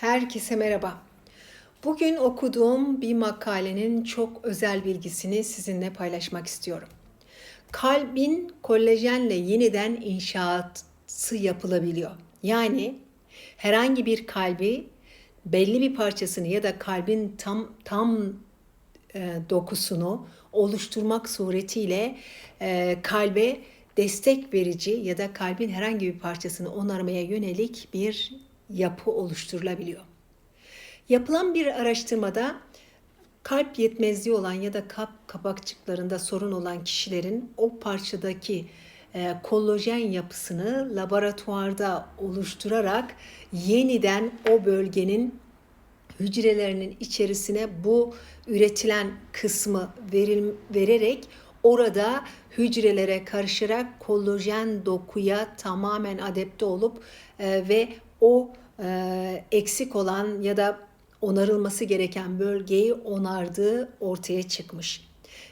Herkese merhaba. Bugün okuduğum bir makalenin çok özel bilgisini sizinle paylaşmak istiyorum. Kalbin kolajenle yeniden inşaatı yapılabiliyor. Yani herhangi bir kalbi belli bir parçasını ya da kalbin tam tam e, dokusunu oluşturmak suretiyle e, kalbe destek verici ya da kalbin herhangi bir parçasını onarmaya yönelik bir yapı oluşturulabiliyor. Yapılan bir araştırmada kalp yetmezliği olan ya da kalp kapakçıklarında sorun olan kişilerin o parçadaki e, kollajen yapısını laboratuvarda oluşturarak yeniden o bölgenin hücrelerinin içerisine bu üretilen kısmı veril, vererek orada hücrelere karışarak kollajen dokuya tamamen adapte olup e, ve o e, eksik olan ya da onarılması gereken bölgeyi onardığı ortaya çıkmış.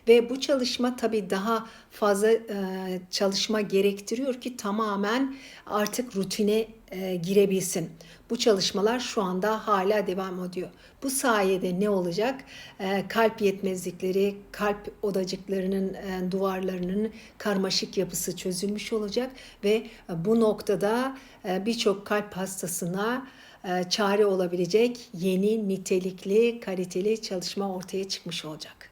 Ve bu çalışma tabii daha fazla e, çalışma gerektiriyor ki tamamen artık rutine e, girebilsin. Bu çalışmalar şu anda hala devam ediyor. Bu sayede ne olacak? E, kalp yetmezlikleri, kalp odacıklarının e, duvarlarının karmaşık yapısı çözülmüş olacak ve bu noktada e, birçok kalp hastasına e, çare olabilecek yeni nitelikli, kaliteli çalışma ortaya çıkmış olacak.